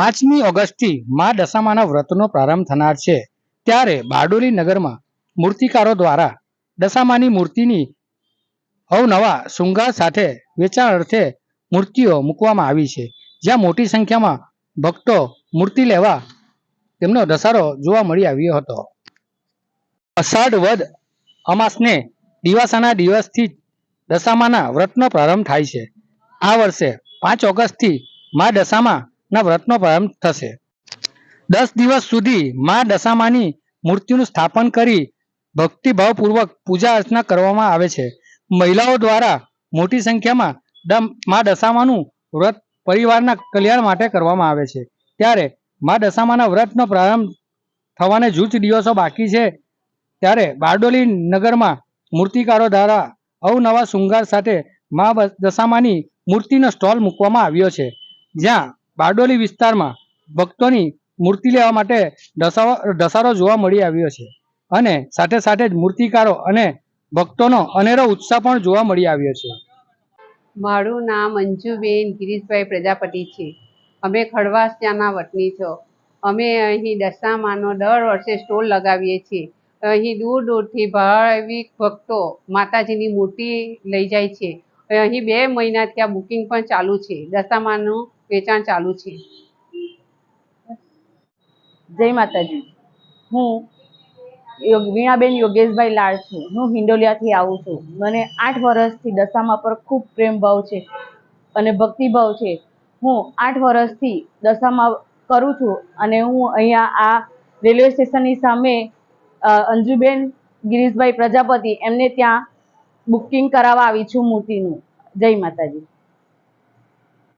પાંચમી ઓગસ્ટથી મા દશામાના વ્રતનો પ્રારંભ થનાર છે. ત્યારે બારડોલી નગરમાં મૂર્તિકારો દ્વારા દશામાની મૂર્તિની અવનવા શૃંગાર સાથે વેચાણ અર્થે મૂર્તિઓ મૂકવામાં આવી છે. જ્યાં મોટી સંખ્યામાં ભક્તો મૂર્તિ લેવા તેમનો ધસારો જોવા મળી આવ્યો હતો. અષાઢ વદ અમાસને દિવાસાના દિવસથી દશામાના વ્રતનો પ્રારંભ થાય છે. આ વર્ષે પાંચ ઓગસ્ટથી મા દશામાના વ્રતનો પ્રારંભ થશે. દસ દિવસ સુધી મા દશામાની મૂર્તિનું સ્થાપન કરી ભક્તિભાવપૂર્વક પૂજા અર્ચના કરવામાં આવે છે. મહિલાઓ દ્વારા મોટી સંખ્યામાં મા દશામાનું વ્રત પરિવારના કલ્યાણ માટે કરવામાં આવે છે. ત્યારે મા દશામાના વ્રતનો પ્રારંભ થવાને જૂજ દિવસો બાકી છે. ત્યારે બારડોલી નગરમાં મૂર્તિકારો દ્વારા અવનવા શૃંગાર સાથે મા દશામાની મૂર્તિનો સ્ટોલ મૂકવામાં આવ્યો છે. જ્યાં બારડોલી વિસ્તારમાં ભક્તોની મૂર્તિ લેવા માટે દસારો જોવા મળી આવ્યો છે. અને સાથે સાથે જ મૂર્તિકારો અને ભક્તોનો અનેરો ઉત્સાહ પણ જોવા મળી આવ્યો છે. મારું નામ અંજુબેન ગિરીશભાઈ પ્રજાપતિ છે. અમે ખડવાસ ત્યાંના વતની છો. અમે અહીં દશામાનો દર વર્ષે સ્ટોલ લગાવીએ છીએ. અહીં દૂર દૂરથી ભાવિક ભક્તો માતાજીની મૂર્તિ લઈ જાય છે. અહીં બે મહિના ત્યાં બુકિંગ પણ ચાલુ છે. દશામાનું વેચાણ ચાલુ છે. જય માતાજી. હું વીણાબેન યોગેશભાઈ લાડ છું. હું હિંડોલિયાથી આવું છું. મને આઠ વર્ષથી દશામા પર ખૂબ પ્રેમ ભાવ છે અને ભક્તિભાવ છે. હું આઠ વર્ષથી દશામા કરું છું અને હું અહીંયા આ રેલવે સ્ટેશનની સામે અંજુબેન ગિરીશભાઈ પ્રજાપતિ, એમને ત્યાં બુકિંગ કરાવવા આવી છું મૂર્તિનું. જય માતાજી.